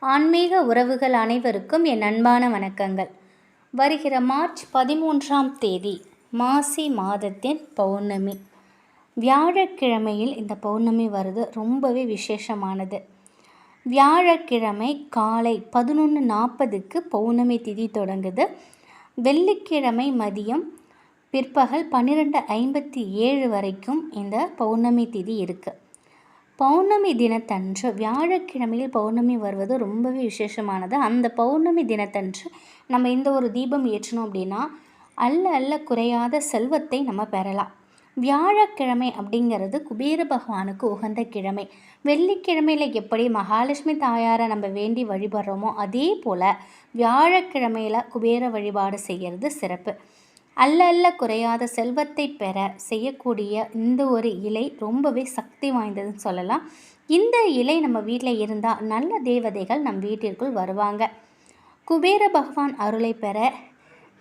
ஆன்மீக உறவுகள் அனைவருக்கும் என் அன்பான வணக்கங்கள். வருகிற மார்ச் பதிமூன்றாம் தேதி மாசி மாதத்தின் பௌர்ணமி. வியாழக்கிழமையில் இந்த பௌர்ணமி வருது. ரொம்பவே விசேஷமானது. வியாழக்கிழமை காலை பதினொன்று நாற்பதுக்கு பௌர்ணமி திதி தொடங்குது. வெள்ளிக்கிழமை மதியம் பிற்பகல் பன்னிரெண்டு ஐம்பத்தி ஏழு வரைக்கும் இந்த பௌர்ணமி திதி இருக்குது பௌர்ணமி தினத்தன்று வியாழக்கிழமையில் பௌர்ணமி வருவது ரொம்பவே விசேஷமானது. அந்த பௌர்ணமி தினத்தன்று நம்ம இந்த ஒரு தீபம் ஏற்றணும் அப்படின்னா அல்ல அல்ல குறையாத செல்வத்தை நம்ம பெறலாம். வியாழக்கிழமை அப்படிங்கிறது குபேர பகவானுக்கு உகந்த கிழமை. வெள்ளிக்கிழமையில் எப்படி மகாலட்சுமி தாயாரை நம்ம வேண்டி வழிபடுறோமோ அதே போல் வியாழக்கிழமையில் குபேர வழிபாடு செய்கிறது சிறப்பு. அல்ல அல்ல குறையாத செல்வத்தை பெற செய்யக்கூடிய இந்த ஒரு இலை ரொம்பவே சக்தி வாய்ந்ததுன்னு சொல்லலாம். இந்த இலை நம்ம வீட்டில் இருந்தால் நல்ல தேவதைகள் நம் வீட்டிற்குள் வருவாங்க. குபேர பகவான் அருளை பெற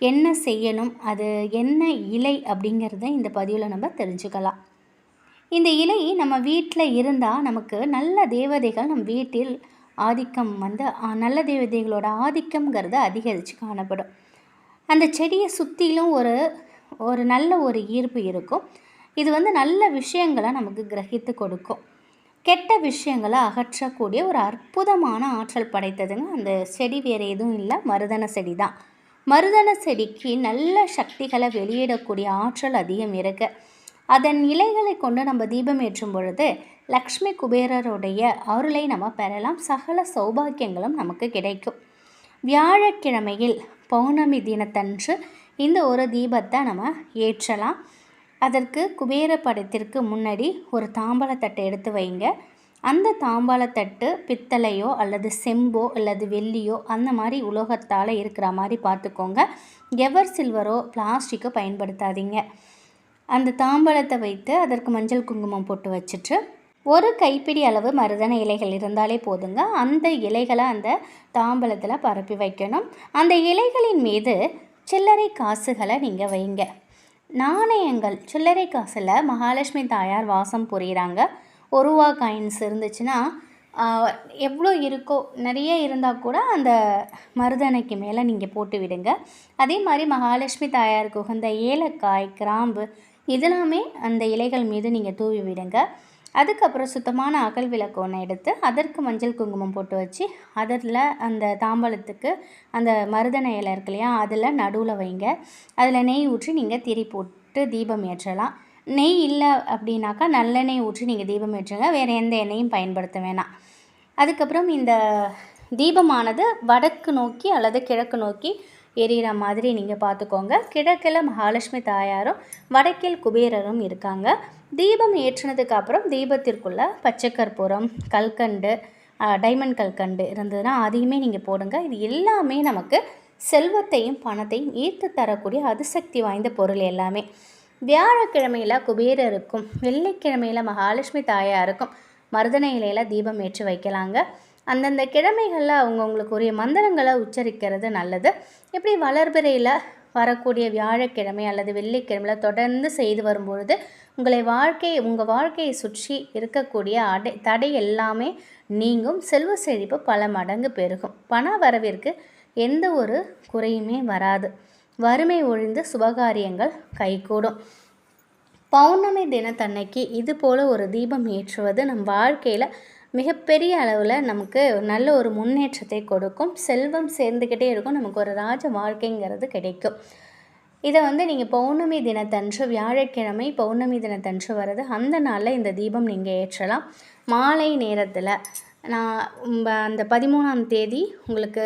என்ன செய்யணும் அது என்ன இலை அப்படிங்கிறத இந்த பதிவில் நம்ம தெரிஞ்சுக்கலாம். இந்த இலை நம்ம வீட்டில் இருந்தால் நமக்கு நல்ல தேவதைகள் நம் வீட்டில் ஆதிக்கம் வந்து நல்ல தேவதைகளோட ஆதிக்கம்ங்கிறது அதிகரித்து காணப்படும். அந்த செடியை சுற்றிலும் ஒரு ஒரு நல்ல ஒரு ஈர்ப்பு இருக்கும். இது வந்து நல்ல விஷயங்களை நமக்கு கிரகித்து கொடுக்கும். கெட்ட விஷயங்களை அகற்றக்கூடிய ஒரு அற்புதமான ஆற்றல் படைத்ததுங்க அந்த செடி வேறு எதுவும் இல்லை. மருதன செடி தான். மருதன செடிக்கு நல்ல சக்திகளை வெளியிடக்கூடிய ஆற்றல் அதிகம் இருக்குது அதன் இலைகளை கொண்டு நம்ம தீபம் ஏற்றும் பொழுது லக்ஷ்மி குபேரருடைய அருளை நம்ம பெறலாம். சகல சௌபாக்கியங்களும் நமக்கு கிடைக்கும். வியாழக்கிழமையில் பௌர்ணமி தினத்தன்று இந்த ஒரு தீபத்தை நம்ம ஏற்றலாம். அதற்கு குபேர படத்திற்கு முன்னாடி ஒரு தாம்பாளத்தட்டை எடுத்து வைங்க. அந்த தாம்பாளத்தட்டு பித்தளையோ அல்லது செம்போ அல்லது வெள்ளியோ அந்த மாதிரி உலோகத்தால் இருக்கிற மாதிரி பார்த்துக்கோங்க. எவர் சில்வரோ பிளாஸ்டிக்கோ பயன்படுத்தாதீங்க. அந்த தாம்பாளத்தை வைத்து அதற்கு மஞ்சள் குங்குமம் போட்டு வச்சுட்டு ஒரு கைப்பிடி அளவு மருதன இலைகள் இருந்தாலே போதுங்க. அந்த இலைகளை அந்த தாம்பலத்தில் பரப்பி வைக்கணும். அந்த இலைகளின் மீது சில்லறை காசுகளை நீங்கள் வைங்க. நாணயங்கள் சில்லறை காசில் மகாலட்சுமி தாயார் வாசம் புரிகிறாங்க ஒருவா காயின்ஸ் இருந்துச்சுன்னா எவ்வளோ இருக்கோ நிறைய இருந்தால் கூட அந்த மருதனைக்கு மேலே நீங்கள் போட்டு விடுங்க. அதே மாதிரி மகாலட்சுமி தாயாருக்கு உகந்த ஏலக்காய் கிராம்பு இதெல்லாமே அந்த இலைகள் மீது நீங்கள் தூவி விடுங்க. அதுக்கப்புறம் சுத்தமான அகல் விளக்கு ஒன்று எடுத்து அதற்கு மஞ்சள் குங்குமம் போட்டு வச்சு அதில் அந்த தாம்பழத்துக்கு அந்த மருதனை இலை இருக்கு இல்லையா அதில் நடுவில் வைங்க. அதில் நெய் ஊற்றி நீங்கள் திரி போட்டு தீபம் ஏற்றலாம். நெய் இல்லை அப்படின்னாக்கா நல்லெண்ணெய் ஊற்றி நீங்கள் தீபம் ஏற்றுங்க. வேறு எந்த எண்ணெயும் பயன்படுத்த வேணாம். அதுக்கப்புறம் இந்த தீபமானது வடக்கு நோக்கி அல்லது கிழக்கு நோக்கி எரியிற மாதிரி நீங்கள் பார்த்துக்கோங்க கிழக்கில் மகாலட்சுமி தாயாரும் வடக்கில் குபேரரும் இருக்காங்க. தீபம் ஏற்றினதுக்கு அப்புறம் தீபத்திற்குள்ளே பச்சைக்கற்பூரம் கல்கண்டு டைமண்ட் கல்கண்டு இருந்ததுன்னா அதையுமே நீங்கள் போடுங்க. இது எல்லாமே நமக்கு செல்வத்தையும் பணத்தையும் ஈர்த்து தரக்கூடிய அதிசக்தி வாய்ந்த பொருள் எல்லாமே. வியாழக்கிழமையில் குபேரருக்கும் வெள்ளிக்கிழமையில் மகாலட்சுமி தாயாருக்கும் மருதநிலையில் இலையில் தீபம் ஏற்றி வைக்கலாங்க. அந்தந்த கிழமைகளில் அவங்கவுங்களுக்கு உரிய மந்திரங்களை உச்சரிக்கிறது நல்லது. இப்படி வளர்பிறையில் வரக்கூடிய வியாழக்கிழமை அல்லது வெள்ளிக்கிழமையில் தொடர்ந்து செய்து வரும்பொழுது உங்களை வாழ்க்கை உங்கள் வாழ்க்கையை சுற்றி இருக்கக்கூடிய அடை தடை எல்லாமே நீங்கும். செல்வ செழிப்பு பல மடங்கு பெருகும். பண வரவிற்கு எந்த ஒரு குறையுமே வராது. வறுமை ஒழிந்து சுபகாரியங்கள் கைகூடும். பௌர்ணமி தினத்தன்னைக்கு இது போல் ஒரு தீபம் ஏற்றுவது நம் வாழ்க்கையில் மிகப்பெரிய அளவில் நமக்கு நல்ல ஒரு முன்னேற்றத்தை கொடுக்கும். செல்வம் சேர்ந்துக்கிட்டே இருக்கும். நமக்கு ஒரு ராஜ வாழ்க்கைங்கிறது கிடைக்கும். இதை வந்து நீங்கள் பௌர்ணமி தினத்தன்று வியாழக்கிழமை பௌர்ணமி தினத்தன்று வர்றது அந்த நாளில் இந்த தீபம் நீங்கள் ஏற்றலாம். மாலை நேரத்தில் நான் அந்த பதிமூணாம் தேதி உங்களுக்கு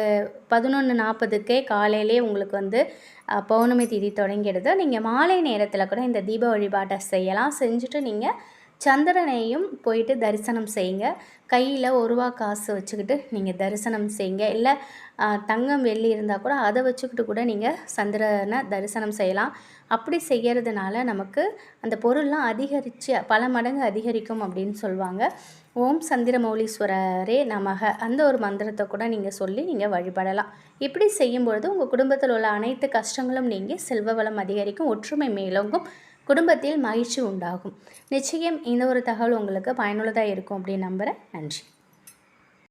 பதினொன்று நாற்பதுக்கே காலையிலே உங்களுக்கு வந்து பௌர்ணமி தேதி தொடங்கிடுது. நீங்கள் மாலை நேரத்தில் கூட இந்த தீப வழிபாட்டை செய்யலாம். செஞ்சுட்டு நீங்கள் சந்திரனையும் போயிட்டு தரிசனம் செய்யுங்க. கையில் ஒரு ரூபா காசு வச்சுக்கிட்டு நீங்கள் தரிசனம் செய்யுங்க. இல்லை தங்கம் வெள்ளி இருந்தால் கூட அதை வச்சுக்கிட்டு கூட நீங்கள் சந்திரனை தரிசனம் செய்யலாம். அப்படி செய்கிறதுனால நமக்கு அந்த பொருள்லாம் அதிகரித்து பல மடங்கு அதிகரிக்கும் அப்படின்னு சொல்லுவாங்க. ஓம் சந்திரமௌலீஸ்வரரே நமக. அந்த ஒரு மந்திரத்தை கூட நீங்கள் சொல்லி நீங்கள் வழிபடலாம். இப்படி செய்யும் பொழுது உங்கள் குடும்பத்தில் உள்ள அனைத்து கஷ்டங்களும் நீங்கள் செல்வ வளம் அதிகரிக்கும் ஒற்றுமை மேலோங்கும். குடும்பத்தில் மகிழ்ச்சி உண்டாகும். நிச்சயம் இந்த ஒரு தகவல் உங்களுக்கு பயனுள்ளதாக இருக்கும் அப்படின்னு நம்புகிறேன் நன்றி.